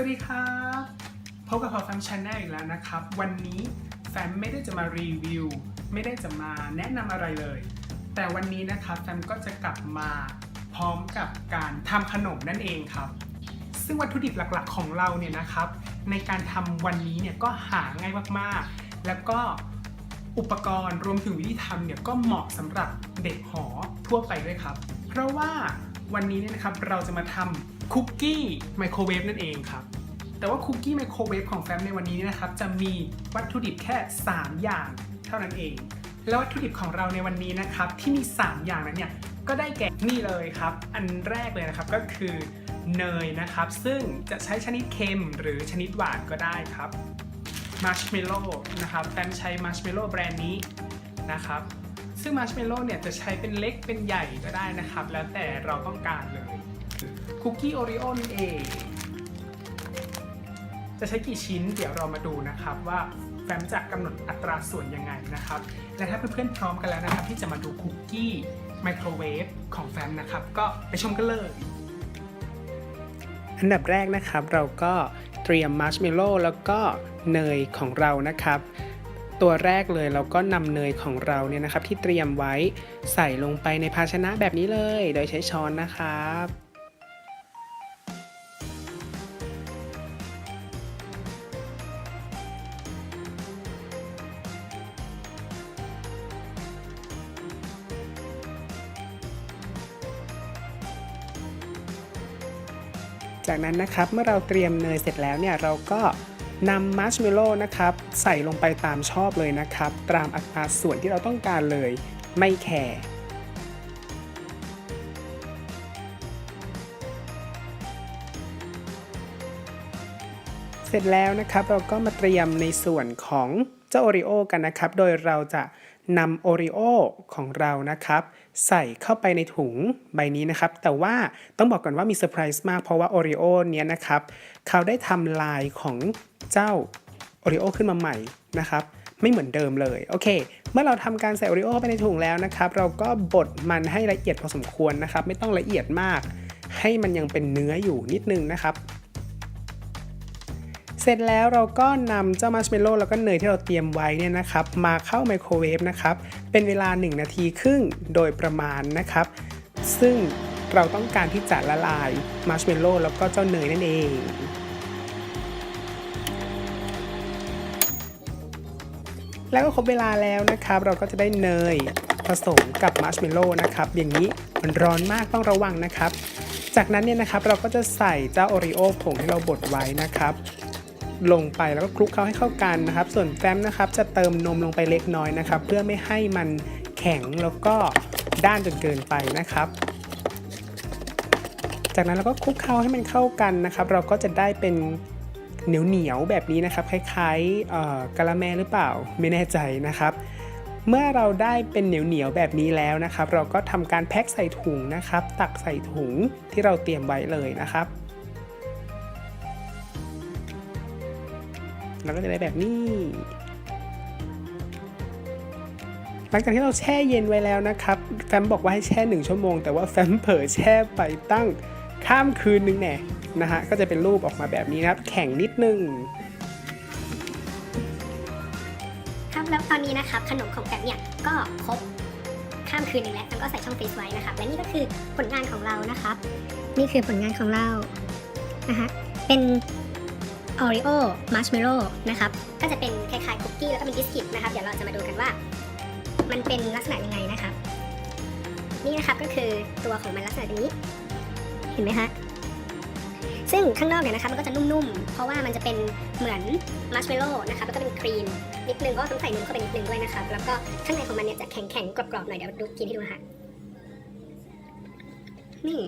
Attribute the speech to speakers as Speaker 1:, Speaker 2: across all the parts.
Speaker 1: วัสดีครับพบกับพอแฟมช n แนลอีกแล้วนะครับ วันนี้แฟมไม่ได้จะมารีวิว ไม่ได้จะมาแนะนำอะไรเลย แต่วันนี้นะครับแฟมก็จะกลับมาพร้อมกับการทำขนมนั่นเองครับ ซึ่งวัตถุดิบหลักๆของเราเนี่ยนะครับ ในการทำวันนี้เนี่ยก็หาง่ายมากๆ แล้วก็อุปกรณ์รวมถึงวิธีทำเนี่ยก็เหมาะสำหรับเด็กหอทั่วไปด้วยครับ เพราะว่าวันนี้เนี่ยนะครับเราจะมาทำ คุกกี้ไมโครเวฟนั่นเองครับ แต่ว่าคุกกี้ไมโครเวฟของแฟมในวันนี้เนี่ยนะครับ จะมีวัตถุดิบแค่ 3 อย่างเท่านั้นเอง แล้ววัตถุดิบของเราในวันนี้นะครับ ที่มี 3 อย่างนั้นเนี่ยก็ได้แก่นี่เลยครับ อันแรกเลยนะครับก็คือเนยนะครับ ซึ่งจะใช้ชนิดเค็มหรือชนิดหวานก็ได้ครับมาร์ชเมลโล่นะครับแฟมใช้มาร์ชเมลโล่แบรนด์นี้นะครับ ซึ่งมาร์ชเมลโล่เนี่ยจะใช้เป็นเล็กเป็นใหญ่ก็ได้นะครับ แล้วแต่เราต้องการเลย คุกกี้โอรีโอนั่นเอง จะใช้กี่ชิ้นเดี๋ยวเรามาดูนะครับว่าแฟ้มจะกำหนดอัตราส่วนยังไงนะครับ และถ้าเพื่อนๆพร้อมกันแล้วนะครับ ที่จะมาดูคุกกี้ไมโครเวฟของแฟ้มนะครับ ก็ไปชมกันเลยอันดับแรกนะครับเราก็เตรียมมาร์ชเมลโล่แล้วก็เนยของเรานะครับ ตัวแรกเลยเราก็นำเนยของเราเนี่ยนะครับ ที่เตรียมไว้ใส่ลงไปในภาชนะแบบนี้เลย โดยใช้ช้อนนะครับ จากนั้นนะครับเมื่อเราเตรียมเนยเสร็จแล้วเนี่ยเราก็นำมัชเมลโล่นะครับใส่ลงไปตามชอบเลยนะครับ ตามอัตราส่วนที่เราต้องการเลยไม่แคร์เสร็จแล้วนะครับเราก็มาเตรียมในส่วนของเจ้าโอริโอกันนะครับ โดยเราจะ นำโอริโอของเรานะครับ ใส่เข้าไปในถุงใบนี้นะครับ แต่ว่าต้องบอกก่อนว่ามีเซอร์ไพรส์มากเพราะว่าโอริโอเนี้ยนะครับ เขาได้ทำลายของเจ้าโอริโอขึ้นมาใหม่นะครับ ไม่เหมือนเดิมเลย โอเค เมื่อเราทำการใส่โอริโอไปในถุงแล้วนะครับ เราก็บดมันให้ละเอียดพอสมควรนะครับ ไม่ต้องละเอียดมาก ให้มันยังเป็นเนื้ออยู่นิดนึงนะครับ เสร็จแล้วเราก็นำเจ้ามัชเมลโล่แล้วก็เนยที่เราเตรียมไว้เนี่ยนะครับ มาเข้าไมโครเวฟนะครับ เป็นเวลา 1 นาทีครึ่งโดยประมาณนะครับ ซึ่งเราต้องการที่จะละลายมัชเมลโล่แล้วก็เจ้าเนยนั่นเองแล้วก็ครบเวลาแล้วนะครับ เราก็จะได้เนยผสมกับมัชเมลโล่นะครับ อย่างนี้มันร้อนมากต้องระวังนะครับ จากนั้นเนี่ยนะครับเราก็จะใส่เจ้าโอริโอผงที่เราบดไว้นะครับ ลงไปแล้วก็คลุกเคล้าให้เข้ากันนะครับ ส่วนแฟ้มนะครับจะเติมนมลงไปเล็กน้อยนะครับ เพื่อไม่ให้มันแข็งแล้วก็ด้านจนเกินไปนะครับ จากนั้นเราก็คลุกเคล้าให้มันเข้ากันนะครับ เราก็จะได้เป็นเหนียวเหนียวแบบนี้นะครับ คล้ายๆกะละแมหรือเปล่าไม่แน่ใจนะครับ เมื่อเราได้เป็นเหนียวเหนียวแบบนี้แล้วนะครับ เราก็ทำการแพ็คใส่ถุงนะครับ ตักใส่ถุงที่เราเตรียมไว้เลยนะครับ เราก็จะได้แบบนี้ หลังจากที่เราแช่เย็นไว้แล้วนะครับ แฟมบอกว่าให้แช่หนึ่งชั่วโมง แต่ว่าแฟมเผลอแช่ไปตั้งข้ามคืนนึงแน่นะฮะ ก็จะเป็นรูปออกมาแบบนี้นะครับ แข็งนิดนึง
Speaker 2: ครับแล้วตอนนี้นะครับขนมของแฟมเนี่ยก็ครบข้ามคืนหนึ่งแล้วแฟมก็ใส่ช่องฟรีซไว้นะครับ และนี่ก็คือผลงานของเรานะครับ นี่คือผลงานของเรา นะคะเป็นโอริโอมาร์ชเมลโล่นะครับก็จะเป็นคล้ายๆคุกกี้แล้วก็เป็นบิสกิตนะครับเดี๋ยวเราจะมาดูกันว่า มันเป็นลักษณะยังไงนะครับ นี่นะครับก็คือตัวของมันลักษณะนี้ เห็นไหมฮะซึ่งข้างนอกเนี่ยนะครับมันก็จะนุ่มๆ เพราะว่ามันจะเป็นเหมือนมัชเมลโล่นะครับแล้วก็เป็นครีมนิดนึงก็ต้องใส่นมเข้าไปนิดนึงด้วยนะครับ แล้วก็ข้างในของมันเนี่ยจะแข็งๆกรอบๆหน่อยเดี๋ยวดูกินให้ดูนะฮะนี่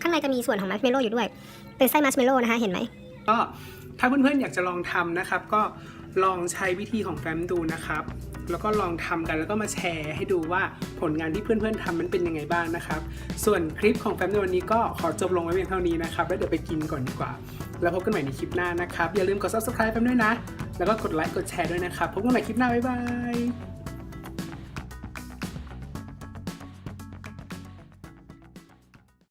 Speaker 2: ข้างในจะมีส่วนของมัชเมลโล่อยู่ด้วย เป็นไส้มัชเมลโล่นะคะเห็นไหม
Speaker 1: ก็ ถ้าเพื่อนๆอยากจะลองทำนะครับ ก็ลองใช้วิธีของแฟมดูนะครับ แล้วก็ลองทำกันแล้วก็มาแชร์ให้ดูว่าผลงานที่เพื่อนๆทำมันเป็นยังไงบ้างนะครับ ส่วนคลิปของแฟมในวันนี้ก็ขอจบลงไว้เพียงเท่านี้นะครับ แล้วเดี๋ยวไปกินก่อนดีกว่า แล้วพบกันใหม่ในคลิปหน้านะครับ อย่าลืมกด subscribe แฟมด้วยนะ แล้วก็กดไลค์กดแชร์ด้วยนะครับ พบกันใหม่คลิปหน้า บ๊ายบาย